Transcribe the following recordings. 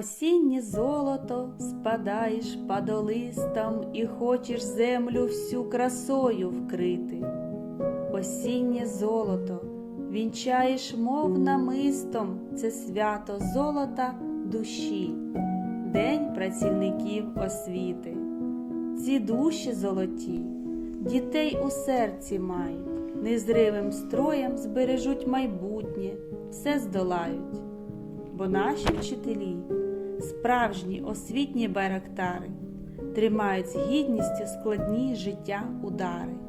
Осіннє золото спадаєш падолистом і хочеш землю всю красою вкрити. Осіннє золото вінчаєш, мов намистом, це свято золота душі, День працівників освіти. Ці душі золоті, дітей у серці мають, незривим строєм збережуть майбутнє, все здолають. Бо наші вчителі, справжні освітні байрактари, тримають з гідністю складні життя удари.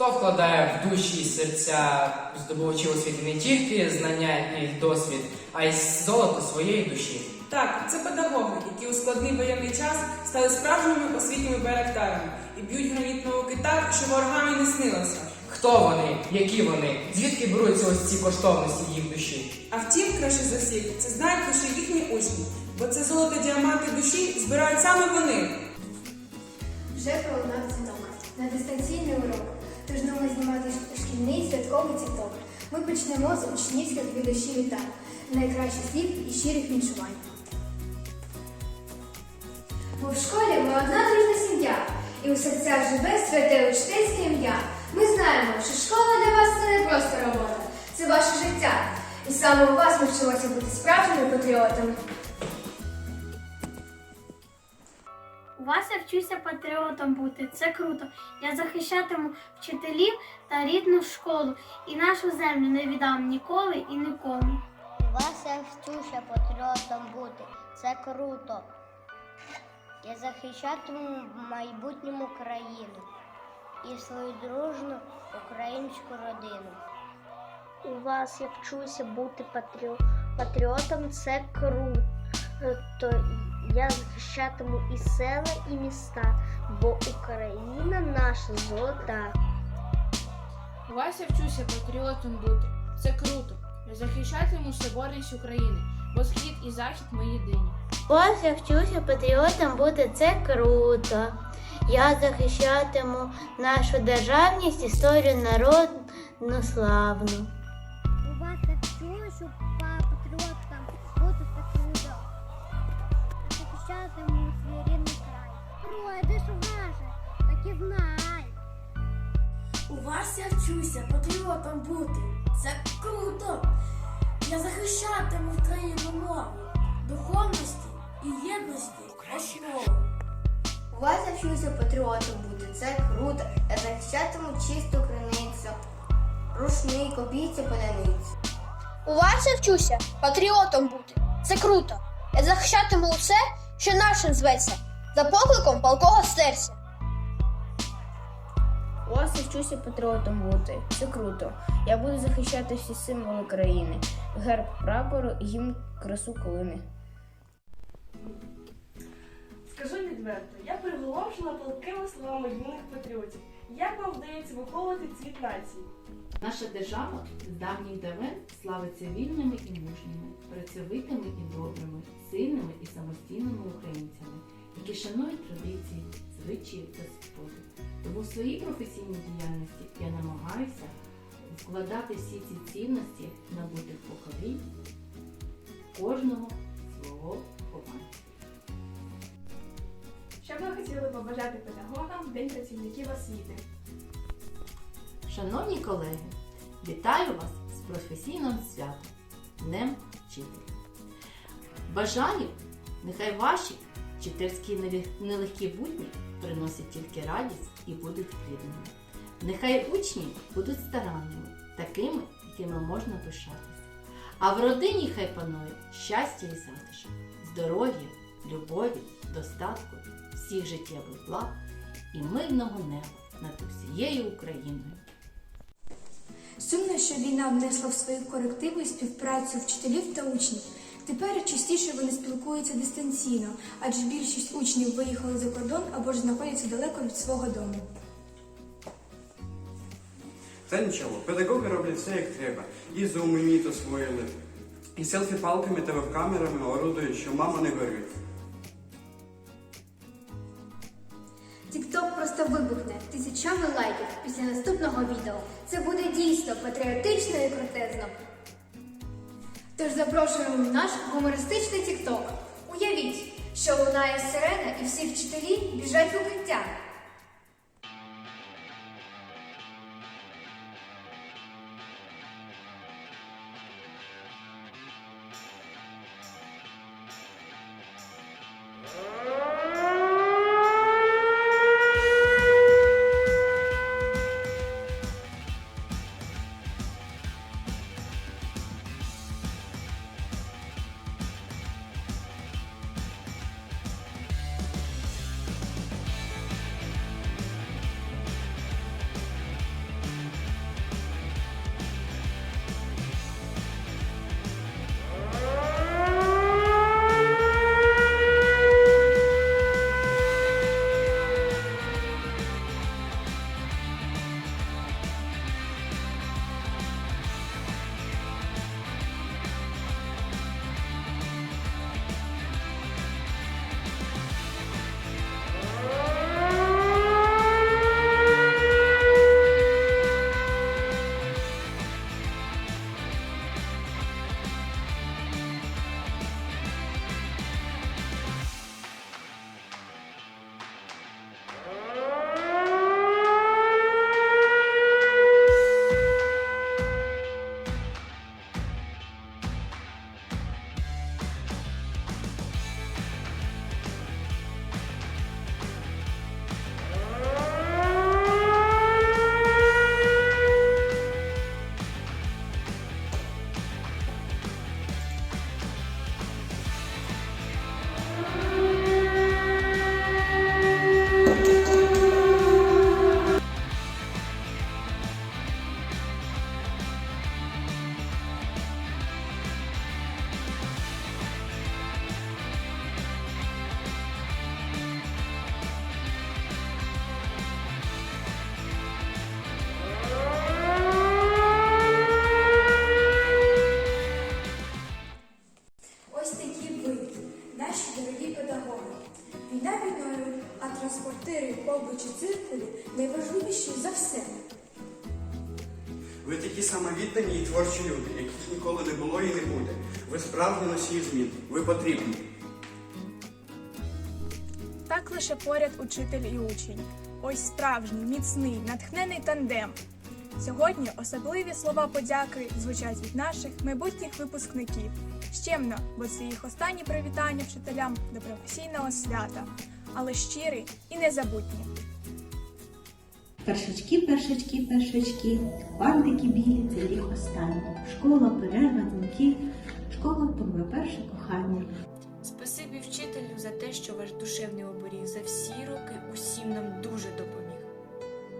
Хто вкладає в душі і серця здобувачів освіти не тільки знання і досвід, а й золото своєї душі? Так, це педагоги, які у складний воєнний час стали справжніми освітніми байрактарами і б'ють гранітного кита, що ворогам і не снилося. Хто вони? Які вони? Звідки беруться ось ці коштовності в їх душі? А втім, краще за всіх, це знають лише їхні учні, бо це золото діаманти душі збирають саме вони. Вже пролунав дзвінок на дистанційний урок. Святковий цвіток. Ми почнемо з учнівських від душі вітань, найкращих слів і щирих віншувань. Бо в школі ми одна дружна сім'я, і у серцях живе святе учительське ім'я. Ми знаємо, що школа для вас це не просто робота, це ваше життя. І саме у вас ми вчимося бути справжніми патріотами. У вас я вчуся патріотом бути. Це круто. Я захищатиму вчителів та рідну школу і нашу землю не віддам ніколи і нікому. У вас я вчуся патріотом бути. Це круто. Я захищатиму в майбутньому країну і свою дружну українську родину. У вас я вчуся бути патріо... патріотом. Це круто. Я захищатиму і села, і міста, бо Україна наша золота. У вас я вчуся патріотом бути. Це круто. Я захищатиму соборність України, бо схід і захід ми єдині. Ось я вчуся патріотом бути, це круто. Я захищатиму нашу державність, історію народну славну. У вас я вчуся Ой, де ж? Так і знай. У вас я вчуся патріотом бути. Це круто! Я захищатиму Україну мову, духовності і єдності основу. У вас я вчуся патріотом бути, це круто. Я захищатиму чисту криницю, рушник, обійця поляницю. У вас я вчуся патріотом бути. Це круто. Я захищатиму усе, що нашим зветься, за покликом палкого серця. У вас я вчуся патріотом бути. Це круто. Я буду захищати всі символи країни. Герб прапору, гімн, красу колини. Скажу відверто, я приголомшена палкими словами юних патріотів. Як вам вдається виховувати цвіт нації? Наша держава з давніх давен славиться вільними і мужніми, працьовитими і добрими, сильними і самостійними українцями, які шанують традиції, звичаї та споди. Тому в своїй професійній діяльності я намагаюся вкладати всі ці цінності в набутих поколінь кожного свого вихованця. Що б ви хотіли побажати педагогам в День працівників освіти? Шановні колеги, вітаю вас з професійним святом Днем Вчителя. Бажаю, нехай ваші вчительські нелег- нелегкі будні приносять тільки радість і будуть плідними. Нехай учні будуть старанними, такими, якими можна пишатися. А в родині хай панує щастя і затишок, здоров'я, любові, достатку, всіх життєвих благ і мирного неба над усією Україною. Сумно, що війна внесла в свої корективи співпрацю вчителів та учнів. Тепер частіше вони спілкуються дистанційно, адже більшість учнів виїхали за кордон або ж знаходяться далеко від свого дому. Та нічого, педагоги роблять все як треба. І і Meet освоїли, і селфі-палками та веб-камерами орудують, що мама не горює. Тікток просто вибухне тисячами лайків після наступного відео. Це буде дійсно патріотично і крутезно. Тож запрошуємо в наш гумористичний тікток. Уявіть, що лунає сирена і всі вчителі біжать в укриття. Потрібні. Так лише поряд учитель і учень. Ось справжній, міцний, натхнений тандем. Сьогодні особливі слова подяки звучать від наших майбутніх випускників. Щемно, бо це їх останні привітання вчителям до професійного свята, але щирі і незабутні. Першачки, першачки, першачки, бантики білі, це їх останні. Школа, перерва, дзвінки, школа то моє перше кохання. Спасибі вчителю за те, що ваш душевний оберіг за всі роки усім нам дуже допоміг.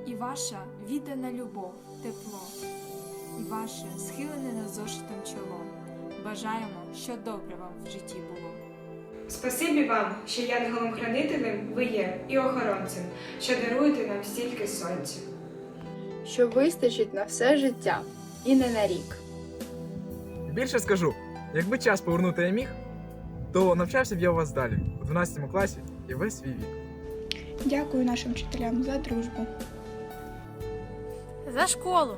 І ваша віддана любов, тепло, і ваше схилене над зошитом чоло. Бажаємо, що добре вам в житті було. Спасибі вам, що янголом-хранителем ви є і охоронцем, що даруєте нам стільки сонця. Що вистачить на все життя і не на рік. Більше скажу, якби час повернути я міг, то навчався б я у вас далі, у 12 класі і весь свій вік. Дякую нашим вчителям за дружбу. За школу,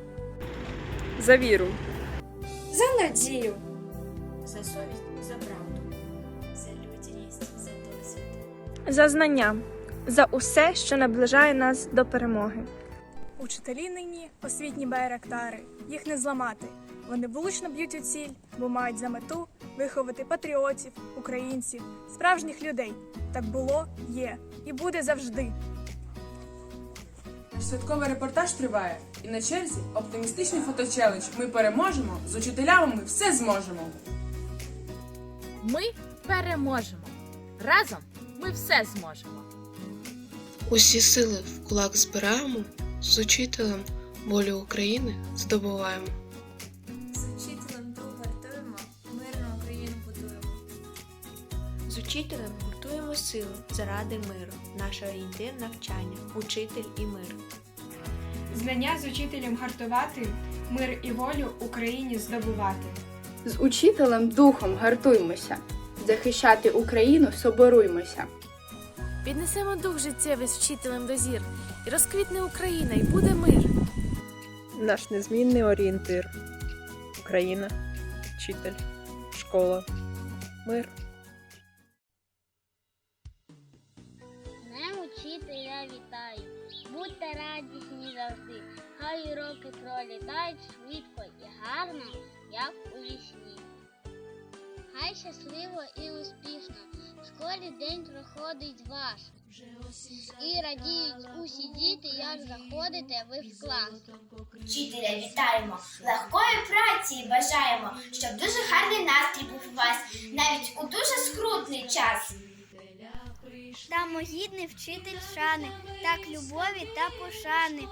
За віру. За надію. за совість, за правду, за людяність, за досвід. За знання, за усе, що наближає нас до перемоги. Учителі нині освітні байрактари, їх не зламати. Вони влучно б'ють у ціль, бо мають за мету виховати патріотів, українців, справжніх людей. Так було, є і буде завжди. Наш святковий репортаж триває. І на черзі оптимістичний фоточелендж. Ми переможемо, з учителями ми все зможемо. Ми переможемо. Разом ми все зможемо. Усі сили в кулак збираємо, з учителем волю України здобуваємо. З учителем гуртуємо силу заради миру. Наш орієнтир навчання, учитель і мир. Знання з учителем гартувати, мир і волю Україні здобувати. З учителем духом гартуймося. Захищати Україну соборуймося. Піднесемо дух життєвий з вчителем до зір, і розквітне Україна, і буде мир. Наш незмінний орієнтир. Україна, вчитель, школа, мир. Радісні завжди, хай уроки пролітають швидко і гарно, як у вісні. Хай щасливо і успішно в школі день проходить ваш. І радіють усі діти, як заходите ви в клас. Вчителя вітаємо, легкої праці бажаємо, щоб дуже гарний настрій був у вас, навіть у дуже скрутний час. Дамо гідний вчитель шани, так любові та пошани.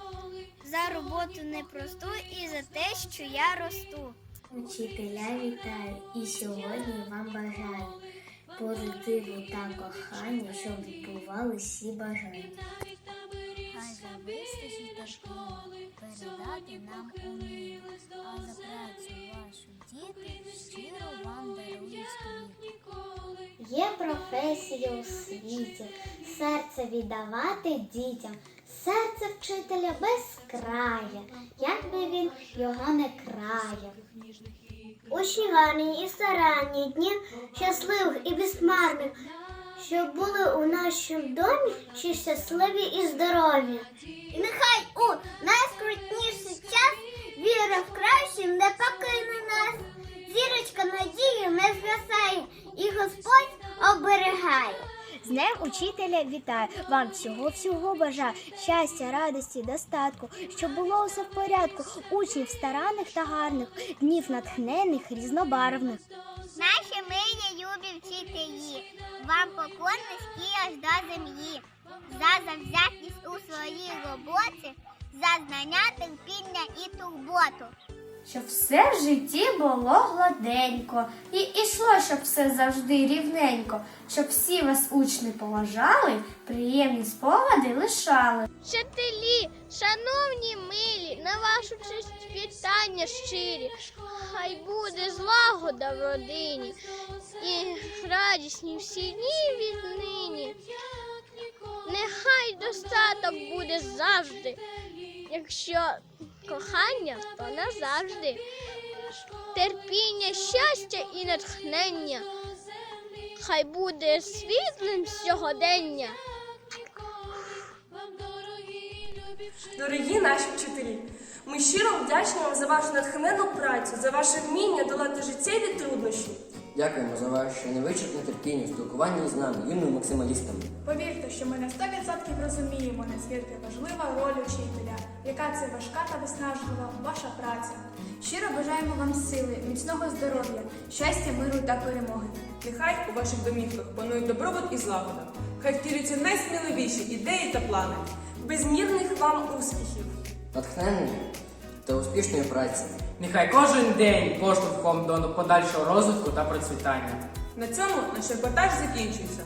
За роботу непросту і за те, що я росту. Учителя вітаю і сьогодні вам бажаю позитиву та кохання, щоб відбували всі бажання. Хай завистачить терпіння, передати нам уміння, а за працю Є професія у світі, серце віддавати дітям, серце вчителя безкрає, як би він його не крає. Учні гарні і старанні дні, щасливих і безмарних, щоб були у нашому домі ще щасливі і здорові. І нехай у найскрутніший час віра в кращим Днем учителя вітаю! Вам всього всього бажаю щастя, радості, достатку, щоб було усе в порядку, учнів старанних та гарних, днів натхнених, різнобарвних. Наші милі любі вчителі, вам поклон низький аж до землі, за завзятість у своїй роботі, за знання, терпіння і турботу. Щоб все в житті було гладенько, і ішло, щоб все завжди рівненько, щоб всі вас учні поважали, приємні спогади лишали. Вчителі, шановні милі, на вашу честь вітання щирі, хай буде злагода в родині і радісні всі дні віднині. Нехай достаток буде завжди, якщо кохання, то назавжди. Терпіння, щастя і натхнення. Хай буде світлим сьогодення. Дорогі наші вчителі, Ми щиро вдячні вам за вашу натхненну працю, за ваше вміння долати життєві труднощі. Дякуємо за ваше невичерпне терпіння у спілкуванні з нами, юними максималістами. Повірте, що ми на 100% розуміємо, наскільки важлива роль учителя, яка це важка та виснажлива ваша праця. Щиро бажаємо вам сили, міцного здоров'я, щастя, миру та перемоги. Нехай у ваших домівках панують добробут і злагода. Хай втілюються найсміливіші ідеї та плани. Безмірних вам успіхів! Натхнення та успішної праці. Нехай кожен день поштовхом до подальшого розвитку та процвітання. На цьому наш репортаж закінчується.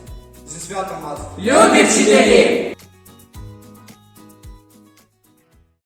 Зі святом вас! Любі вчителі!